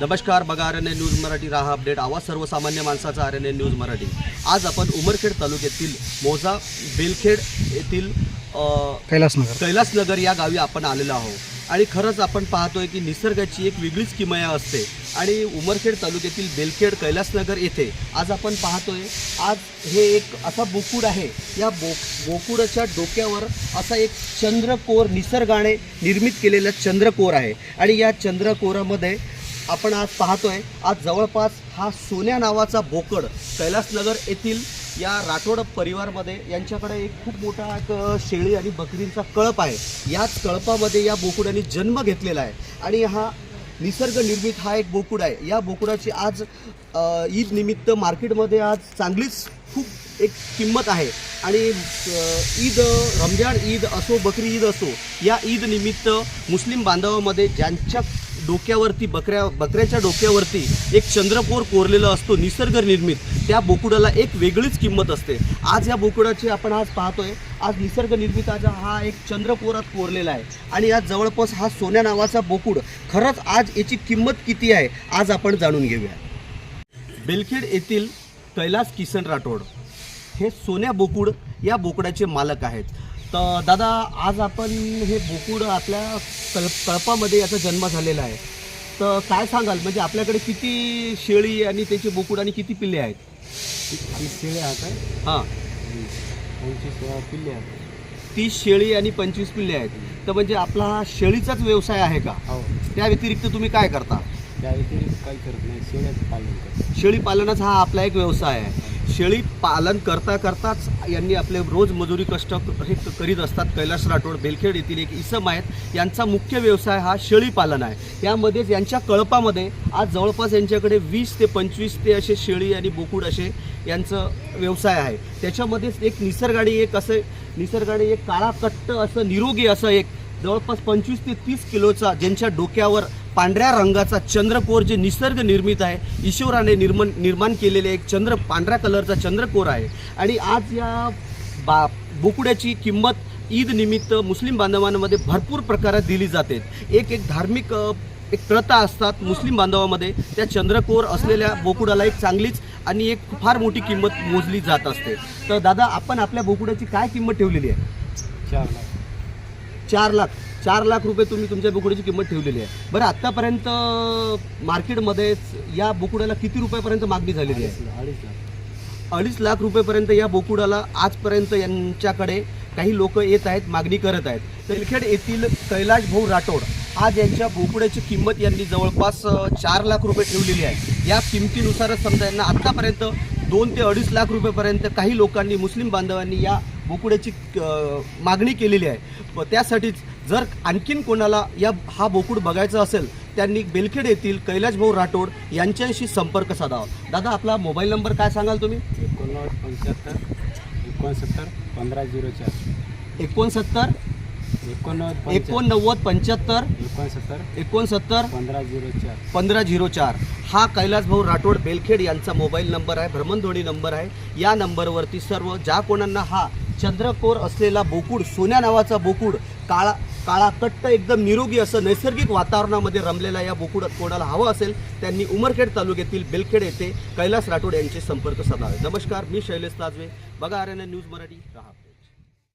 नमस्कार बघा R N A news Marathi. राहा अपडेट. आवाज सर्वसामान्य माणसाचा R N A news Marathi. आज आपण उमरखेड तालुक्यातील मोजा बेलखेड येथील कैलासनगर. कैलासनगर या गावी आपण आलेलो आहोत. आणि खरंच आपण पाहतोय की निसर्गाची एक वेगळीच किमया असते. आणि उमरखेड तालुक्यातील बेलखेड कैलासनगर येथे आज आपण पाहतोय आज हे एक असा बोकुड आहे. या बो बोकुडाच्या डोक्यावर असा एक चंद्रकोर निसर्गाने निर्मित केलेला चंद्रकोर आहे. आणि या चंद्रकोरामध्ये आपण आज पाहतोय आज जवळपास हा सोन्या नावाचा बोकड कैलासनगर येथील या राठोड परिवारमध्ये यांच्याकडे एक खूप मोठा एक शेळी आणि बकरींचा कळप आहे. याच कळपामध्ये या बोकुडाने जन्म घेतलेला आहे. आणि हा निसर्ग निर्मित हा एक बोकुड आहे. या बोकुडाची आज ईद निमित्त मार्केटमध्ये आज चांगलीच खूप एक किंमत आहे. आणि ईद रमजान ईद असो बकरी ईद असो या ईद निमित्त मुस्लिम बांधवामध्ये ज्यांच्या डोक्यावरती बकऱ्या बकऱ्याच्या डोक्यावरती एक चंद्रकोर कोरलेला असतो निसर्गनिर्मित. त्या बोकुडाला एक वेगळीच किंमत असते. आज या बोकुडाची आपण आज पाहतोय आज निसर्गनिर्मित आज हा एक चंद्रकोरात कोरलेला आहे. आणि आज जवळपास हा सोन्या नावाचा बोकुड. खरंच आज याची किंमत किती आहे आज आपण जाणून घेऊया. बेलखेड येथील कैलास किसन राठोड हे सोन्या बोकुड या बोकडाचे मालक आहेत. तर दादा आज आपण हे बोकुड आपल्या कल कळपामध्ये याचा जन्म झालेला आहे. तर काय सांगाल? म्हणजे आपल्याकडे किती शेळी आणि त्याचे बोकुड आणि किती पिल्ले आहेत? तीस शेळ्या आहेत हां. पंचवीस पिल्ले आहेत. तीस शेळी आणि पंचवीस पिल्ले आहेत. तर म्हणजे आपला हा शेळीचाच व्यवसाय आहे का? हो. त्या व्यतिरिक्त तुम्ही काय करता? त्या व्यतिरिक्त काही करत नाही. शेळ्याचं पालन करतो. शेळी पालनाचा हा आपला एक व्यवसाय आहे. शेळी पालन करता करताच यांनी आपले रोज मजुरी कष्ट हे करीत असतात. कैलास राठोड बेलखेड येथील एक इसम आहेत. यांचा मुख्य व्यवसाय हा शेळी पालन आहे. यामध्येच यांच्या कळपामध्ये आज जवळपास यांच्याकडे वीस ते पंचवीस ते असे शेळी आणि बोकुड असे यांचं व्यवसाय आहे. त्याच्यामध्येच एक निसर्गाने एक असं निसर्गाने एक काळाकट्ट असं निरोगी असं एक जवळपास पंचवीस ते तीस किलोचा ज्यांच्या डोक्यावर पांढऱ्या रंगाचा चंद्रकोर जे निसर्ग निर्मित आहे ईश्वराने निर्माण निर्माण केलेले एक चंद्र पांढऱ्या कलरचा चंद्रकोर आहे. आणि आज या बा बोकुड्याची किंमत ईद निमित्त मुस्लिम बांधवांमध्ये भरपूर प्रकारात दिली जाते. एक एक धार्मिक एक प्रथा असतात मुस्लिम बांधवामध्ये. त्या चंद्रकोर असलेल्या बोकुडाला एक चांगलीच आणि एक फार मोठी किंमत मोजली जात असते. तर दादा आपण आपल्या बोकुडाची काय किंमत ठेवलेली आहे? चार लाख. चार लाख चार लाख रुपये तुम्ही तुमच्या बोकुडाची किंमत ठेवलेली आहे. बरं आत्तापर्यंत मार्केटमध्ये या बोकुडाला किती रुपयापर्यंत मागणी झालेली आहे? अडीच लाख. अडीच लाख रुपयेपर्यंत या बोकुडाला आजपर्यंत यांच्याकडे काही लोक येत आहेत मागणी करत आहेत. तेलखेड येथील कैलाश भाऊ राठोड आज यांच्या बोकुड्याची किंमत यांनी जवळपास चार लाख रुपये ठेवलेली आहे. या किमतीनुसारच समजा यांना आत्तापर्यंत दोन ते अडीच लाख रुपयेपर्यंत काही लोकांनी मुस्लिम बांधवांनी या बोकुड्याची मागणी केलेली आहे. व त्यासाठीच जर आणखीन कोणाला या हा बोकुड बघायचा असेल त्यांनी बेलखेड येथील कैलाश भाऊ राठोड यांच्याशी संपर्क साधावा. दादा आपला मोबाईल नंबर काय सांगाल तुम्ही? एकोणनव्वद पंच्याहत्तर एकोणसत्तर पंधरा झिरो चार. एकोणसत्तर एकोणनव्वद एकोणनव्वद पंच्याहत्तर एकोणसत्तर एकोणसत्तर पंधरा झिरो चार. पंधरा झिरो चार. हा कैलास भाऊ राठोड बेलखेड यांचा मोबाईल नंबर आहे भ्रमणध्वनी नंबर आहे. या नंबरवरती सर्व ज्या कोणांना हा चंद्रकोर असलेला बोकूड सोन्या नावाचा बोकूड काळा काळा कट्ट एकदम निरोगी असं नैसर्गिक वातावरणामध्ये रमलेला या बोकूड कोणाला हवं असेल त्यांनी उमरखेड तालुक्यातील बेलखेड येथे कैलास राठोड यांचे संपर्क साधावे. नमस्कार मी शैलेश ताजवे बघा आर्यन न्यूज मराठी राहा